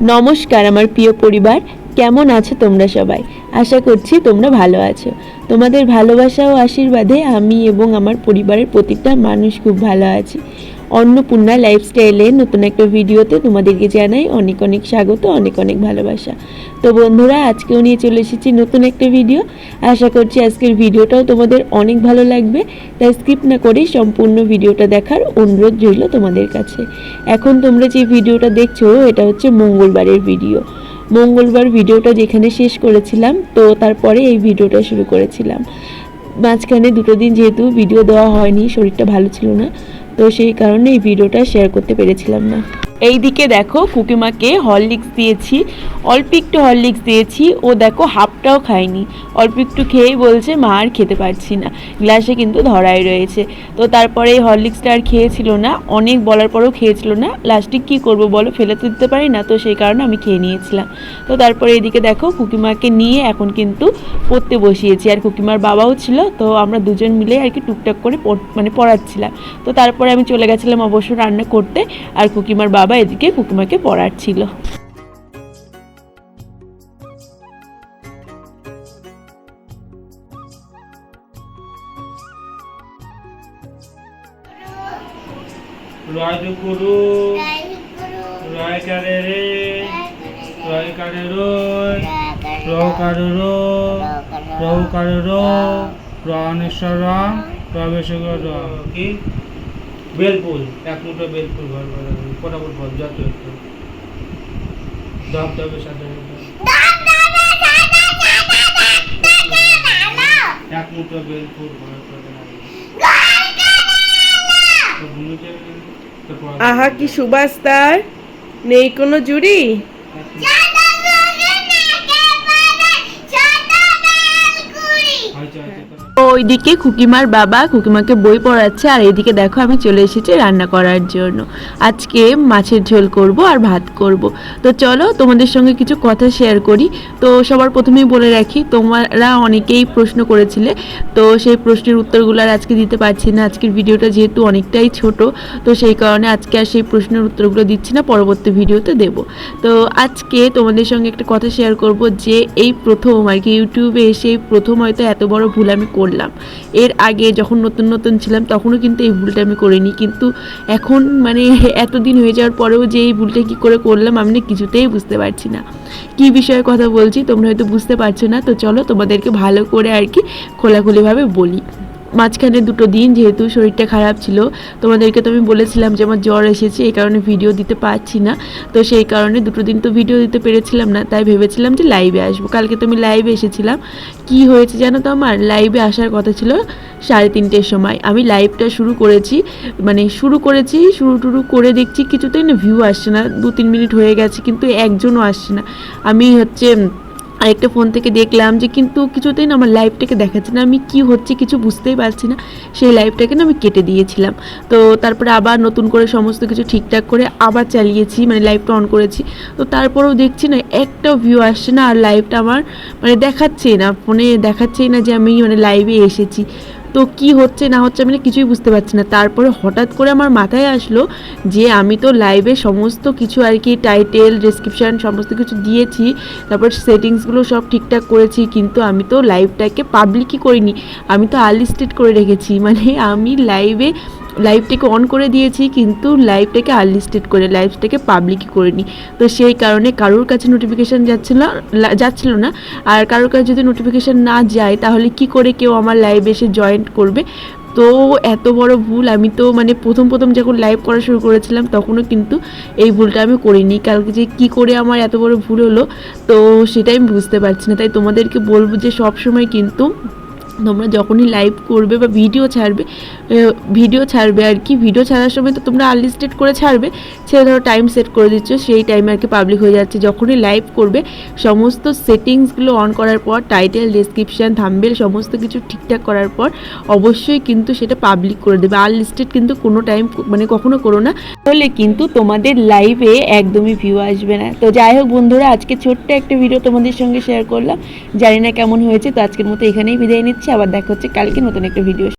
নমস্কার আমার প্রিয় পরিবার, কেমন আছো তোমরা সবাই? আশা করছি তোমরা ভালো আছো। তোমাদের ভালোবাসা ও আশীর্বাদে আমি এবং আমার পরিবারের প্রতিটা মানুষ খুব ভালো আছি। অন্নপূর্ণা লাইফস্টাইলে নতুন একটা ভিডিওতে তোমাদেরকে জানাই অনেক অনেক স্বাগত, অনেক অনেক ভালোবাসা। তো বন্ধুরা, আজকেও নিয়ে চলে এসেছি নতুন একটা ভিডিও আশা করছি আজকের ভিডিওটাও তোমাদের অনেক ভালো লাগবে। তাই স্কিপ না করে সম্পূর্ণ ভিডিওটা দেখার অনুরোধ রইল তোমাদের কাছে। এখন তোমরা যে ভিডিওটা দেখছ, এটা হচ্ছে মঙ্গলবারের ভিডিও মঙ্গলবার ভিডিওটা যেখানে শেষ করেছিলাম, তো তারপরে এই ভিডিওটা শুরু করেছিলাম। মাঝখানে দুটো দিন যেহেতু ভিডিও দেওয়া হয়নি, শরীরটা ভালো ছিল না, তো সেই কারণে এই ভিডিওটা শেয়ার করতে পেরেছিলাম না। এই দিকে দেখো কুকিমাকে হরলিক্স দিয়েছি, অল্প একটু হরলিক্স দিয়েছি, ও দেখো হাফটাও খায়নি। অল্প একটু খেয়েই বলছে, মা আর খেতে পারছি না। গ্লাসে কিন্তু ধরাই রয়েছে। তো তারপরে এই হরলিক্সটা আর খেয়েছিল না, অনেক বলার পরেও খেয়েছিল না। লাস্টে কী করব বলো, ফেলে তো দিতে পারি না, তো সেই কারণে আমি খেয়ে নিয়েছিলাম। তো তারপরে এদিকে দেখো কুকিমাকে নিয়ে এখন কিন্তু পড়তে বসিয়েছি। আর কুকিমার বাবাও ছিল, তো আমরা দুজন মিলে আর কি টুকটাক করে মানে পড়াচ্ছিলাম। তো তারপরে আমি চলে গেছিলাম অবশ্য রান্না করতে, আর কুকিমার বাবা এদিকে কুকিমাকে পড়াচ্ছিল রয় গুরু রয় কারে রে রয় কারে রয় রহ কারে রো রহু কারে রো রণেশ্বর রাম রবেশ্বর রাম। কি? বেলফুল এক মুঠো বেলফুল ঘর ঘর ফটাফট বল যত একটু। দপ দপের সাথে এক মুঠো বেলফুল ঘর আহা কি সুবাস তার? নেই কোনো জুড়ি? ওইদিকে খুকিমার বাবা খুকিমাকে বই পড়াচ্ছে, আর এইদিকে দেখো আমি চলে এসেছি রান্না করার জন্য। আজকে মাছের ঝোল করব আর ভাত করব। তো চলো তোমাদের সঙ্গে কিছু কথা শেয়ার করি। তো সবার প্রথমেই বলে রাখি, তোমরা অনেকেই প্রশ্ন করেছিলে, তো সেই প্রশ্নের উত্তরগুলো আর আজকে দিতে পারছি না। আজকের ভিডিওটা যেহেতু অনেকটাই ছোট, তো সেই কারণে আজকে আর সেই প্রশ্নের উত্তরগুলো দিচ্ছি না, পরবর্তী ভিডিওতে দেব। তো আজকে তোমাদের সঙ্গে একটা কথা শেয়ার করব যে, এই প্রথম আর কি, ইউটিউবে এসে প্রথম হয়তো এত বড় ভুল আমি করলাম। এর আগে যখন নতুন নতুন ছিলাম, তখনও কিন্তু এই ভুলটা আমি করিনি। কিন্তু এখন মানে এতদিন হয়ে যাওয়ার পরেও যে এই ভুলটা কী করে করলাম, আমি কিছুতেই বুঝতে পারছি না। কি বিষয়ে কথা বলছি তোমরা হয়তো বুঝতে পারছ না। তো চলো তোমাদেরকে ভালো করে আর কি খোলাখুলিভাবে বলি। মাঝখানে দুটো দিন যেহেতু শরীরটা খারাপ ছিল, তোমাদেরকে তো আমি বলেছিলাম যে আমার জ্বর এসেছে, এই কারণে ভিডিও দিতে পারছি না। তো সেই কারণে দুটো দিন তো ভিডিও দিতে পেরেছিলাম না, তাই ভেবেছিলাম যে লাইভে আসব। কালকে তো আমি লাইভে এসেছিলাম। কি হয়েছে জানো তো আমার? লাইভে আসার কথা ছিল সাড়ে তিনটের সময়। আমি লাইভটা শুরু করেছি মানে শুরু করেছি, শুরু টুরু করে দেখছি, কিছুতেই না ভিউ আসছে না। দু তিন মিনিট হয়ে গেছে, কিন্তু একজনও আসছে না। আমি হচ্ছে আরেকটা ফোন থেকে দেখলাম যে কিন্তু কিছুতেই না আমার লাইভটাকে দেখাচ্ছে না। আমি কি হচ্ছে কিছু বুঝতেই পারছি না। সেই লাইভটাকে না আমি কেটে দিয়েছিলাম। তো তারপরে আবার নতুন করে সমস্ত কিছু ঠিকঠাক করে আবার চালিয়েছি মানে লাইভটা অন করেছি। তো তারপরেও দেখছি না একটাও ভিউ আসছে না আর লাইভটা আমার মানে দেখাচ্ছেই না। ফোনে দেখাচ্ছেই না যে আমি মানে লাইভে এসেছি। তো কি হচ্ছে, না হচ্ছে আমি কিছুই বুঝতে পারছি না। তারপরে হঠাৎ করে আমার মাথায় আসলো যে আমি তো লাইভে সমস্ত কিছু আর কি টাইটেল ডিসক্রিপশান সমস্ত কিছু দিয়েছি, তারপর সেটিংসগুলো সব ঠিকঠাক করেছি, কিন্তু আমি তো লাইভটাকে পাবলিকই করিনি। আমি তো আনলিস্টেড করে রেখেছি। মানে আমি লাইভে লাইভটাকে অন করে দিয়েছি, কিন্তু লাইভটাকে আনলিস্টেড করে লাইভটাকে পাবলিকই করিনি তো সেই কারণে কারোর কাছে নোটিফিকেশান যাচ্ছিল যাচ্ছিল না। আর কারোর কাছে যদি নোটিফিকেশান না যায়, তাহলে কি করে কেউ আমার লাইভে এসে জয়েন্ট করবে? তো এত বড় ভুল, আমি তো মানে প্রথম প্রথম যখন লাইভ করা শুরু করেছিলাম, তখনও কিন্তু এই ভুলটা আমি করিনি। কালকে যে কি করে আমার এত বড় ভুল হলো, তো সেটাই আমি বুঝতে পারছি না। তাই তোমাদেরকে বলব যে সব সময় কিন্তু তোমরা যখনই লাইভ করবে বা ভিডিও ছাড়বে ভিডিও ছাড়বে আর কি ভিডিও ছাড়ার সময় তো তোমরা আনলিস্টেড করে ছাড়বে, সে ধরো টাইম সেট করে দিচ্ছ, সেই টাইমে আর কি পাবলিক হয়ে যাচ্ছে। যখনই লাইভ করবে, সমস্ত সেটিংসগুলো অন করার পর টাইটেল ডেসক্রিপশান থাম্বেল সমস্ত কিছু ঠিকঠাক করার পর, অবশ্যই কিন্তু সেটা পাবলিক করে দেবে। আনলিস্টেড কিন্তু কোনো টাইম মানে কখনো করো না। তাহলে কিন্তু তোমাদের লাইভে একদমই ভিউ আসবে না। তো যাই হোক বন্ধুরা, আজকে ছোট্ট একটা ভিডিও তোমাদের সঙ্গে শেয়ার করলাম। জানি না কেমন হয়েছে, তো আজকের মতো এখানেই বিদায় নিচ্ছি। আবার দেখা হচ্ছে কালকে নতুন একটা ভিডিও